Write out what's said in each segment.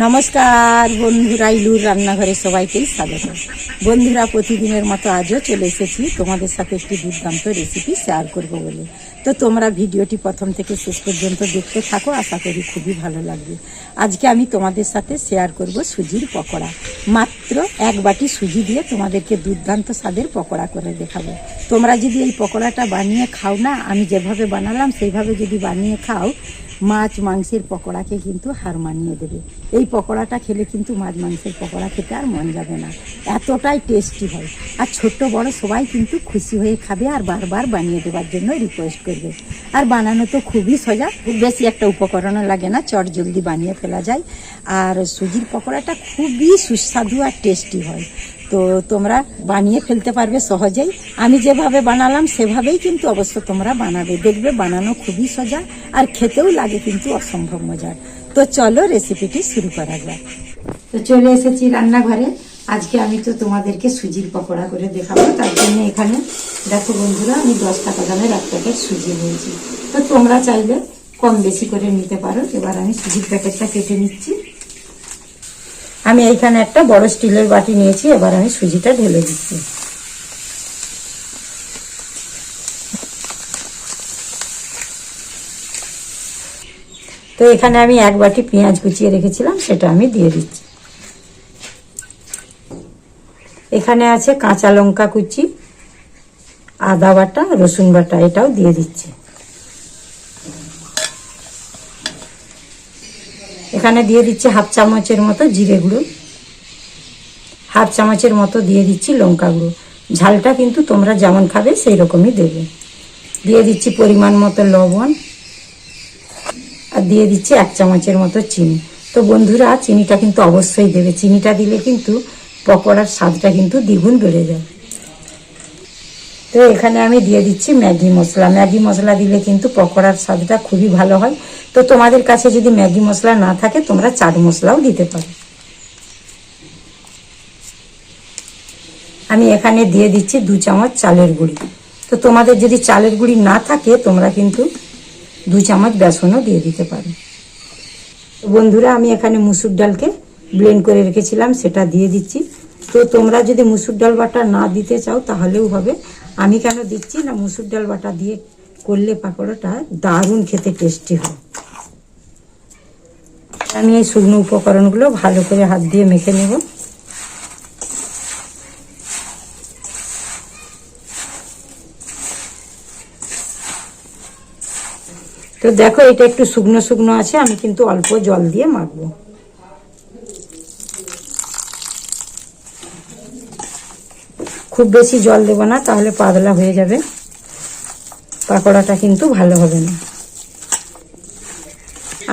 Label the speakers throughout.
Speaker 1: নমস্কার, বন্ধুরা, ইলুর রান্নাঘরে সবাইকেই স্বাগত। বন্ধুরা, প্রতিদিনের মতো আজও চলে এসেছি। তোমাদের সাথে একটি দুর্দান্ত রেসিপি শেয়ার করব বলে। তো তোমরা ভিডিওটি প্রথম থেকে শেষ পর্যন্ত দেখতে থাকো, আশা করি খুবই ভালো লাগবে। আজকে আমি তোমাদের সাথে শেয়ার করব সুজির পকোড়া। মাত্র এক বাটি সুজি দিয়ে তোমাদেরকে দুর্দান্ত স্বাদের পকোড়া করে দেখাবো। তোমরা যদি এই পকোড়াটা বানিয়ে খাও না, আমি যেভাবে বানালাম, সেইভাবে যদি বানিয়ে খাও মাছ মাংসের পকোড়াকে কিন্তু হার মানিয়ে দেবে। এই পকোড়াটা খেলে কিন্তু মাছ মাংসের পকোড়া খেতে আর মন যাবে না। এতটাই টেস্টি হয়। আর ছোট্ট বড় সবাই কিন্তু খুশি হয়ে খাবে আর বারবার বানিয়ে দেওয়ার জন্য রিকোয়েস্ট করবে। আর বানানো তো খুবই সোজা। খুব বেশি একটা উপকরণও লাগে না। চট জলদি বানিয়ে ফেলা যায়। আর সুজির পকোড়াটা খুবই সুস্বাদু আর টেস্টি হয়। তো তোমরা বানিয়ে ফেলতে পারবে সহজেই। আমি যেভাবে বানালাম, সেভাবেই কিন্তু অবশ্য তোমরা বানাবে। দেখবে বানানো খুবই সোজা আর খেতেও লাগে কিন্তু অসম্ভব মজার। তো চলো রেসিপিটি শুরু করা যাক। তো চলে এসেছি রান্নাঘরে। আজকে আমি তো তোমাদেরকে সুজির পকোড়া করে দেখাবো। তার জন্য এখানে দেখো বন্ধুরা, আমি দশ টাকা দামের এক প্যাকেট সুজি নিয়েছি। তো তোমরা চাইলে কম বেশি করে নিতে পারো। এবার আমি সুজির প্যাকেটটা কেটে নিচ্ছি। আমি এইখানে একটা বড় স্টিলের বাটি নিয়েছি, এবার আমি সুজিটা ঢেলে দিচ্ছি। তো এখানে আমি এক বাটি পেঁয়াজ কুচিয়ে রেখেছিলাম, সেটা আমি দিয়ে দিচ্ছি। এখানে আছে কাঁচা লঙ্কা কুচি, আদা বাটা, রসুন বাটা, এটাও দিয়ে দিচ্ছি। এখানে দিয়ে দিচ্ছি হাফ চামচের মতো জিরে গুঁড়ো। হাফ চামচের মতো দিয়ে দিচ্ছি লঙ্কা গুঁড়ো। ঝালটা কিন্তু তোমরা যেমন খাবে সেই রকমই দেবে। দিয়ে দিচ্ছি পরিমাণ মতো লবণ। আর দিয়ে দিচ্ছি এক চামচের মতো চিনি। তো বন্ধুরা, চিনিটা কিন্তু অবশ্যই দেবে। চিনিটা দিলে কিন্তু পকোড়ার স্বাদটা কিন্তু দ্বিগুণ বেড়ে যায়। তো এখানে আমি দিয়ে দিচ্ছি ম্যাগি মশলা। ম্যাগি মশলা দিলে কিন্তু পকোড়ার স্বাদটা খুবই ভালো হয়। তো তোমাদের কাছে যদি ম্যাগি মশলা না থাকে, তোমরা চাট মশলাও দিতে পারো। আমি এখানে দিয়ে দিচ্ছি দু চামচ চালের গুঁড়ি। তো তোমাদের যদি চালের গুঁড়ি না থাকে, তোমরা কিন্তু দু চামচ বেসনও দিয়ে দিতে পারো। বন্ধুরা, আমি এখানে মুসুর ডালকে ব্লেন্ড করে রেখেছিলাম, সেটা দিয়ে দিচ্ছি। তো তোমরা যদি মুসুর ডাল বাটা না দিতে চাও, তাহলেও হবে। আমি কেন দিচ্ছি না? মুসুর ডাল বাটা দিয়ে করলে পাকোড়াটা দারুণ খেতে টেস্টি হয়। আমি এই শুকনো উপকরণগুলো ভালো করে হাত দিয়ে মেখে নেব। তো দেখো, এটা একটু শুকনো শুকনো আছে, আমি কিন্তু অল্প জল দিয়ে মাখবো। খুব বেশি জল দেবো না, তাহলে পাতলা হয়ে যাবে। পাকোড়াটা কিন্তু ভালো হবে না।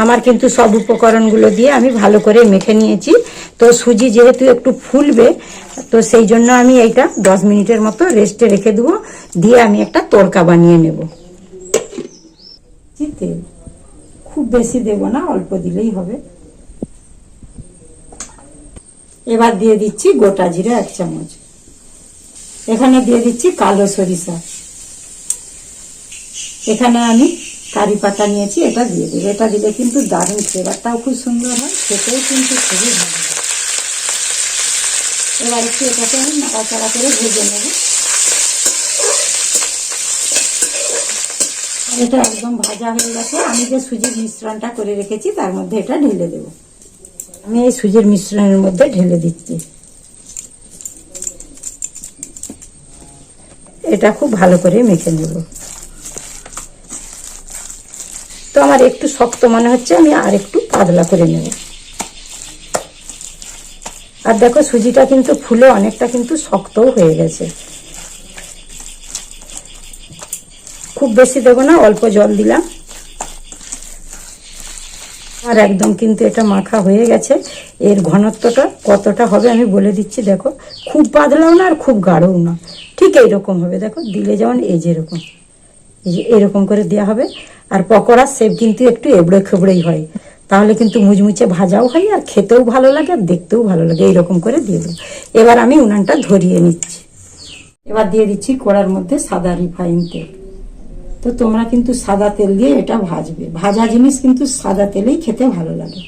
Speaker 1: আমার কিন্তু সব উপকরণগুলো দিয়ে আমি ভালো করে মেখে নিয়েছি। তো সুজি যেহেতু একটু ফুলবে, তো সেই জন্য আমি এইটা দশ মিনিটের মতো রেস্টে রেখে দেবো। দিয়ে আমি একটা তড়কা বানিয়ে নেব। তেল খুব বেশি দেব না, অল্প দিলেই হবে। এবার দিয়ে দিচ্ছি গোটা জিরা এক চামচ। এখানে দিয়ে দিচ্ছি কালো সরিষা। এখানে আমি কারি পাতা নিয়েছি, এটা দিয়ে দেবো। এটা দিলে কিন্তু দারুণ ফ্লেভারটাও খুব সুন্দর হয়, খেতেও কিন্তু খুবই ভালো হয়। এবার একটু এটাকে আমি নাড়াচাড়া করে ভেজে নেব। এটা একদম ভাজা হয়ে গেছে। আমি যে সুজির মিশ্রণটা করে রেখেছি, তার মধ্যে এটা ঢেলে দেব। আমি এই সুজির মিশ্রণের মধ্যে ঢেলে দিচ্ছি। এটা খুব ভালো করে মেখে নেব তো আমার একটু শক্ত মনে হচ্ছে, আমি আর একটু পাতলা করে নেব। আর দেখো, সুজিটা কিন্তু ফুলে অনেকটা কিন্তু শক্তও হয়ে গেছে। খুব বেশি দেবো না, অল্প জল দিলাম। আর একদম কিন্তু এটা মাখা হয়ে গেছে। এর ঘনত্বটা কতটা হবে আমি বলে দিচ্ছি, দেখো। খুব পাতলাও না আর খুব গাঢ়ও না। ঠিক এইরকম হবে, দেখো, দিলে যেমন এই যেরকম। এরকম করে দেওয়া হবে। আর পকোড়া সেপ কিন্তু একটু এবড়ে খেবড়েই হয়। তাহলে কিন্তু মুচমুচে ভাজাও হয় আর খেতেও ভালো লাগে আর দেখতেও ভালো লাগে। এইরকম করে দিয়ে দেবো। এবার আমি উনানটা ধরিয়ে নিচ্ছি। এবার দিয়ে দিচ্ছি কড়ার মধ্যে সাদা রিফাইন তেল। তো তোমরা কিন্তু সাদা তেল দিয়ে এটা ভাজবে। ভাজা জিনিস কিন্তু সাদা তেলেই খেতে ভালো লাগে।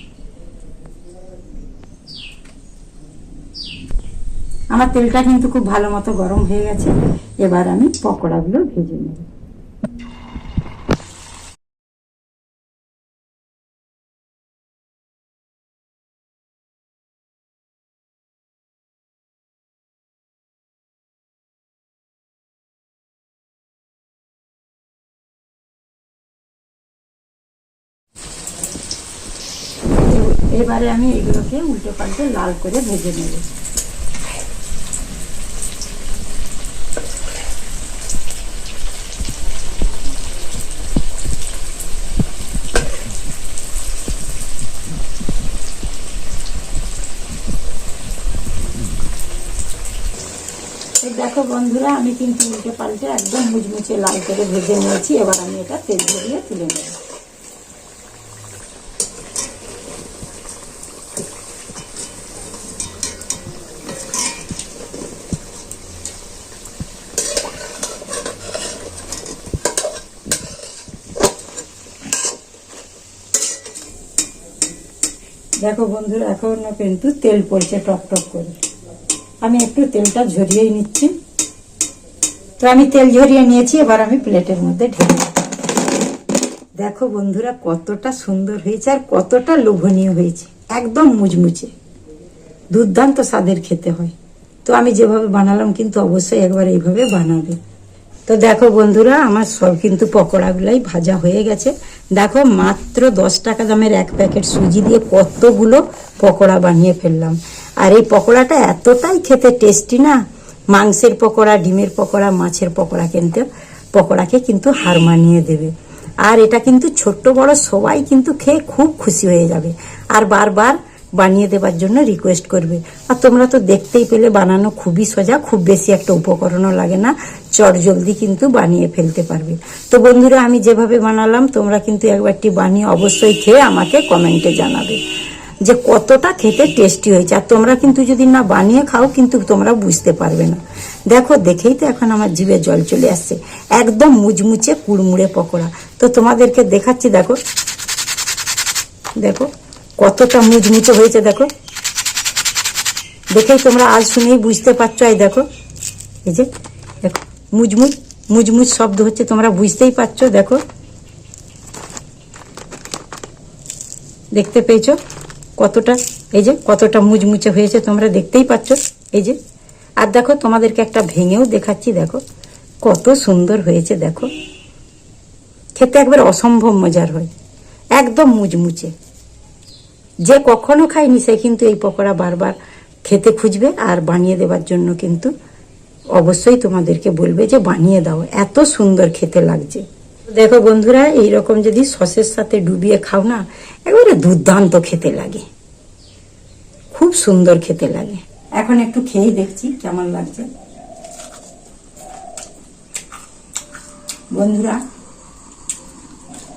Speaker 1: আমার তেলটা কিন্তু খুব ভালো মতো গরম হয়ে গেছে। এবার আমি পকোড়াগুলো ভেজে নেব। এবারে আমি এগুলোকে উল্টে পাল্টে লাল করে ভেজে নেব। দেখো বন্ধুরা, আমি কিন্তু উল্টে পাল্টে একদম মুচমুচে লাল করে ভেজে নিয়েছি। এবার আমি এটা তেল ঝরিয়ে তুলে নেব। দেখো বন্ধুরা এখনও কিন্তু তেল পড়ছে, টক টক করে। আমি একটু তেলটা ঝরিয়েই নিচ্ছি। তো আমি তেল ঝরিয়ে নিয়েছি, এবার আমি প্লেটের মধ্যে ঢেলে দেখো বন্ধুরা, কতটা সুন্দর হয়েছে আর কতটা লোভনীয় হয়েছে। একদম মুচমুচে। দুর্দান্ত স্বাদের খেতে হয়। তো আমি যেভাবে বানালাম কিন্তু অবশ্যই একবার এইভাবে বানাবে। তো দেখো বন্ধুরা, আমার সব কিন্তু পকোড়াগুলাই ভাজা হয়ে গেছে। দেখো, মাত্র দশ টাকা দামের এক প্যাকেট সুজি দিয়ে কতগুলো পকোড়া বানিয়ে ফেললাম। আর এই পকোড়াটা এতটাই খেতে টেস্টি না, মাংসের পকোড়া, ডিমের পকোড়া, মাছের পকোড়া কিন্তু, পকোড়াকে কিন্তু হার মানিয়ে দেবে। আর এটা কিন্তু ছোট্ট বড় সবাই কিন্তু খেয়ে খুব খুশি হয়ে যাবে। আর বারবার বানিয়ে দেবার জন্য রিকোয়েস্ট করবে। আর তোমরা তো দেখতেই পেলে, বানানো খুবই সোজা, খুব বেশি একটা উপকরণও লাগে না। চট জলদি কিন্তু বানিয়ে ফেলতে পারবে। তো বন্ধুরা, আমি যেভাবে বানালাম, তোমরা কিন্তু একবারটি বানিয়ে অবশ্যই খেয়ে আমাকে কমেন্টে জানাবে। যে কতটা খেতে টেস্টি হয়েছে। আর তোমরা কিন্তু যদি না বানিয়ে খাও, কিন্তু তোমরা বুঝতে পারবে না। দেখো, দেখেই তো এখন আমার জিভে জল চলে আসছে। একদম মুচমুচে কুড়মুড়ে পকোড়া। তো তোমাদেরকে দেখাচ্ছি, দেখো। দেখো। কতটা মুচমুচে হয়েছে দেখো। দেখেই তোমরা আজ শুনেই বুঝতে পারছ, এই দেখো। এই যে, দেখো মুচমুচ মুচমুচ শব্দ হচ্ছে, তোমরা বুঝতেই পারছ, দেখো। দেখতে পেয়েছ কতটা, এই যে, কতটা মুচমুচে হয়েছে, তোমরা দেখতেই পাচ্ছ এই যে। আর দেখো, তোমাদেরকে একটা ভেঙেও দেখাচ্ছি, দেখো। কত সুন্দর হয়েছে, দেখো। খেতে একবার অসম্ভব মজার হয়, একদম মুচমুচে। যে কখনো খায়নি, সে কিন্তু এই পকোড়া বারবার খেতে খুঁজবে আর বানিয়ে দেওয়ার জন্য কিন্তু অবশ্যই তোমাদেরকে বলবে যে বানিয়ে দাও, এত সুন্দর খেতে লাগছে। দেখো বন্ধুরা এই রকম যদি সসের সাথে ডুবিয়ে খাও না, একেবারে দুর্দান্ত খেতে লাগে। খুব সুন্দর খেতে লাগে। এখন একটু খেয়ে দেখছি কেমন লাগছে। বন্ধুরা,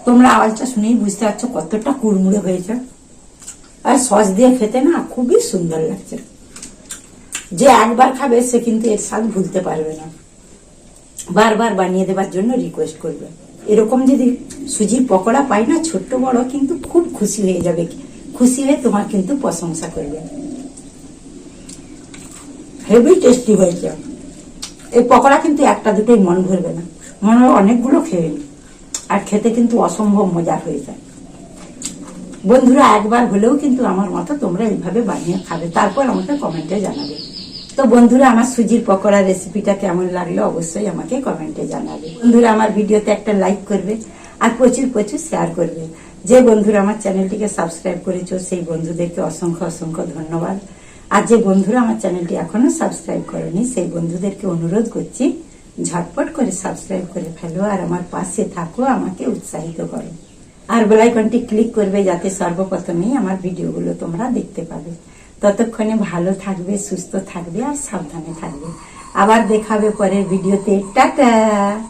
Speaker 1: তোমরা আওয়াজটা শুনেই বুঝতে পারছ কতটা কুড়মুড়ে হয়েছে। আর সস দিয়ে খেতে না খুবই সুন্দর লাগছে। যে একবার খাবে সে কিন্তু এর স্বাদ ভুলতে পারবে না। বারবার বানিয়ে দেবার জন্য রিকোয়েস্ট করবে। এরকম যদি সুজির পকোড়া পাই না, ছোট্ট বড়, কিন্তু খুব খুশি হয়ে যাবে। খুশি হয়ে তোমার কিন্তু প্রশংসা করবে। হেভি টেস্টি হয়েছে। এই পকোড়া কিন্তু একটা দুটোই মন ভরবে না। মনে হয় অনেকগুলো খেয়ে। আর খেতে কিন্তু অসম্ভব মজার হয়ে যায়। বন্ধুরা, একবার হলেও কিন্তু আমার মতো তোমরা এইভাবে বানিয়ে খাবে। তারপর আমাকে কমেন্টে জানাবে। তো বন্ধুরা, আমার সুজির পকোড়া রেসিপিটা কেমন লাগল অবশ্যই আমাকে কমেন্টে জানাবে। বন্ধুরা, আমার ভিডিওতে একটা লাইক করবে আর প্রচুর প্রচুর শেয়ার করবে। যে বন্ধুরা আমার চ্যানেলটিকে সাবস্ক্রাইব করেছ, সেই বন্ধুদেরকে অসংখ্য অসংখ্য ধন্যবাদ। আর যে বন্ধুরা আমার চ্যানেলটি এখনও সাবস্ক্রাইব করেনি, সেই বন্ধুদেরকে অনুরোধ করছি, ঝটপট করে সাবস্ক্রাইব করে ফেলো আর আমার পাশে থাকো, আমাকে উৎসাহিত করো। আর বেলাইকনটি ক্লিক করবে যাতে সর্বপ্রথমেই আমার ভিডিওগুলো তোমরা দেখতে পাবে। ততক্ষণে ভালো থাকবে, সুস্থ থাকবে আর সাবধানে থাকবে। আবার দেখাবে পরের ভিডিওতে। টাটা!